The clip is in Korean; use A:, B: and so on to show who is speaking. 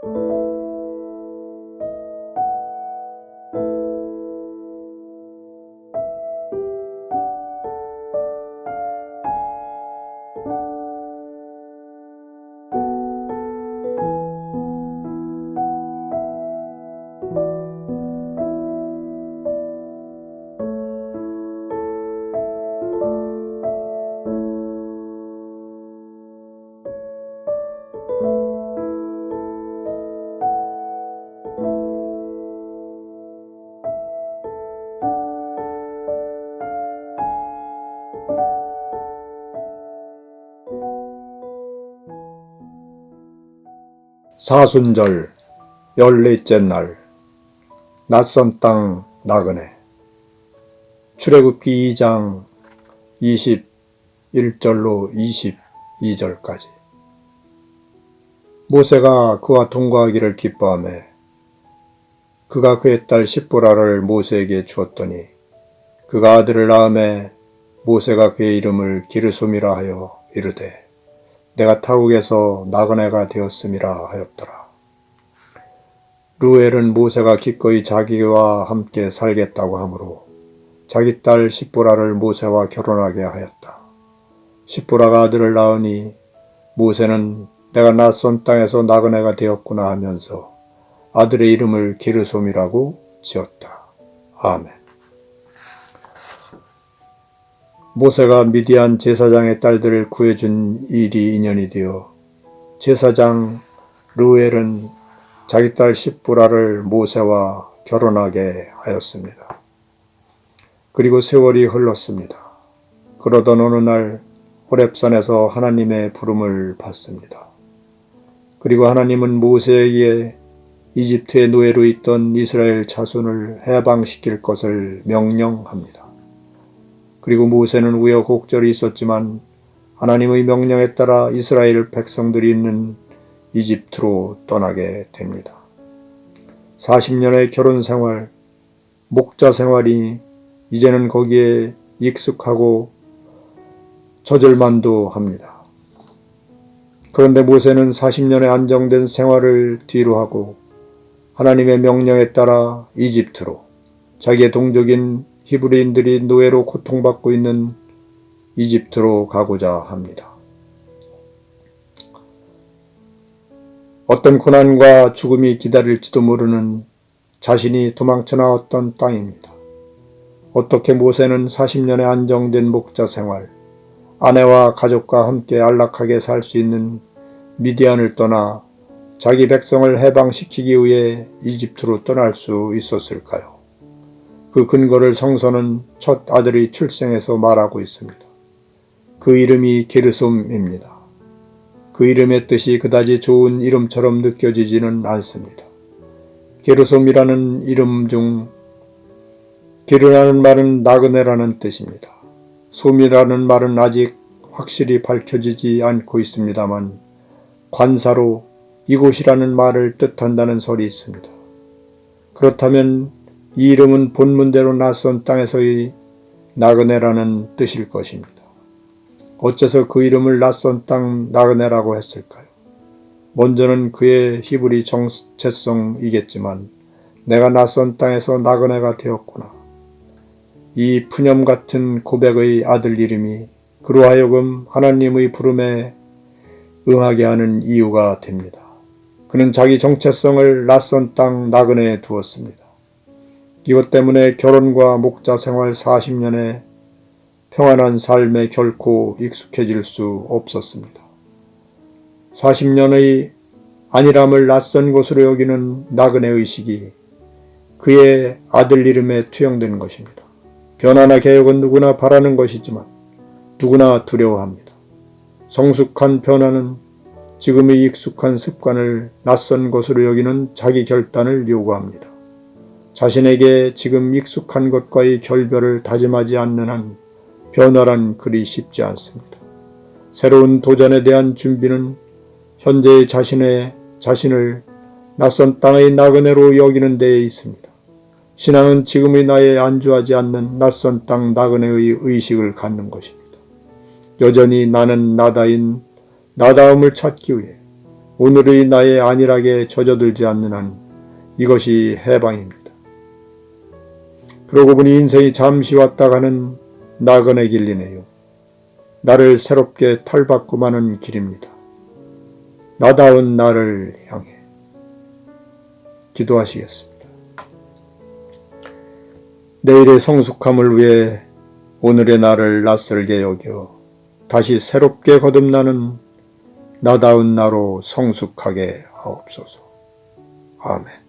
A: Thank you. 사순절 열넷째 날 낯선 땅 나그네. 출애굽기 2장 21절로 22절까지. 모세가 그와 동거하기를 기뻐하며 그가 그의 딸 십보라를 모세에게 주었더니 그가 아들을 낳음에 모세가 그의 이름을 기르솜이라 하여 이르되 내가 타국에서 나그네가 되었음이라 하였더라. 루엘은 모세가 기꺼이 자기와 함께 살겠다고 하므로 자기 딸 십보라를 모세와 결혼하게 하였다. 십보라가 아들을 낳으니 모세는 내가 낯선 땅에서 나그네가 되었구나 하면서 아들의 이름을 게르솜이라고 지었다. 아멘. 모세가 미디안 제사장의 딸들을 구해준 일이 인연이 되어 제사장 루엘은 자기 딸 십부라를 모세와 결혼하게 하였습니다. 그리고 세월이 흘렀습니다. 그러던 어느 날 호랩산에서 하나님의 부름을 받습니다. 그리고 하나님은 모세에게 이집트의 노예로 있던 이스라엘 자손을 해방시킬 것을 명령합니다. 그리고 모세는 우여곡절이 있었지만 하나님의 명령에 따라 이스라엘 백성들이 있는 이집트로 떠나게 됩니다. 40년의 결혼 생활, 목자 생활이 이제는 거기에 익숙하고 저절만도 합니다. 그런데 모세는 40년의 안정된 생활을 뒤로 하고 하나님의 명령에 따라 이집트로 자기의 동족인 히브리인들이 노예로 고통받고 있는 이집트로 가고자 합니다. 어떤 고난과 죽음이 기다릴지도 모르는 자신이 도망쳐 나왔던 땅입니다. 어떻게 모세는 40년의 안정된 목자 생활, 아내와 가족과 함께 안락하게 살 수 있는 미디안을 떠나 자기 백성을 해방시키기 위해 이집트로 떠날 수 있었을까요? 그 근거를 성서는 첫 아들이 출생해서 말하고 있습니다. 그 이름이 게르솜입니다. 그 이름의 뜻이 그다지 좋은 이름처럼 느껴지지는 않습니다. 게르솜이라는 이름 중 게르라는 말은 나그네라는 뜻입니다. 솜이라는 말은 아직 확실히 밝혀지지 않고 있습니다만 관사로 이곳이라는 말을 뜻한다는 설이 있습니다. 그렇다면 이 이름은 본문대로 낯선 땅에서의 나그네라는 뜻일 것입니다. 어째서 그 이름을 낯선 땅 나그네라고 했을까요? 먼저는 그의 히브리 정체성이겠지만 내가 낯선 땅에서 나그네가 되었구나. 이 푸념 같은 고백의 아들 이름이 그로 하여금 하나님의 부름에 응하게 하는 이유가 됩니다. 그는 자기 정체성을 낯선 땅 나그네에 두었습니다. 이것 때문에 결혼과 목자 생활 40년에 평안한 삶에 결코 익숙해질 수 없었습니다. 40년의 안일함을 낯선 곳으로 여기는 나그네 의식이 그의 아들 이름에 투영된 것입니다. 변화나 개혁은 누구나 바라는 것이지만 누구나 두려워합니다. 성숙한 변화는 지금의 익숙한 습관을 낯선 것으로 여기는 자기 결단을 요구합니다. 자신에게 지금 익숙한 것과의 결별을 다짐하지 않는 한 변화란 그리 쉽지 않습니다. 새로운 도전에 대한 준비는 현재의 자신의 자신을 낯선 땅의 나그네로 여기는 데에 있습니다. 신앙은 지금의 나에 안주하지 않는 낯선 땅 나그네의 의식을 갖는 것입니다. 여전히 나는 나다인 나다움을 찾기 위해 오늘의 나의 안일하게 젖어들지 않는 한 이것이 해방입니다. 그러고 보니 인생이 잠시 왔다 가는 나그네 길이네요. 나를 새롭게 털바꿈하는 길입니다. 나다운 나를 향해 기도하시겠습니다. 내일의 성숙함을 위해 오늘의 나를 낯설게 여겨 다시 새롭게 거듭나는 나다운 나로 성숙하게 하옵소서. 아멘.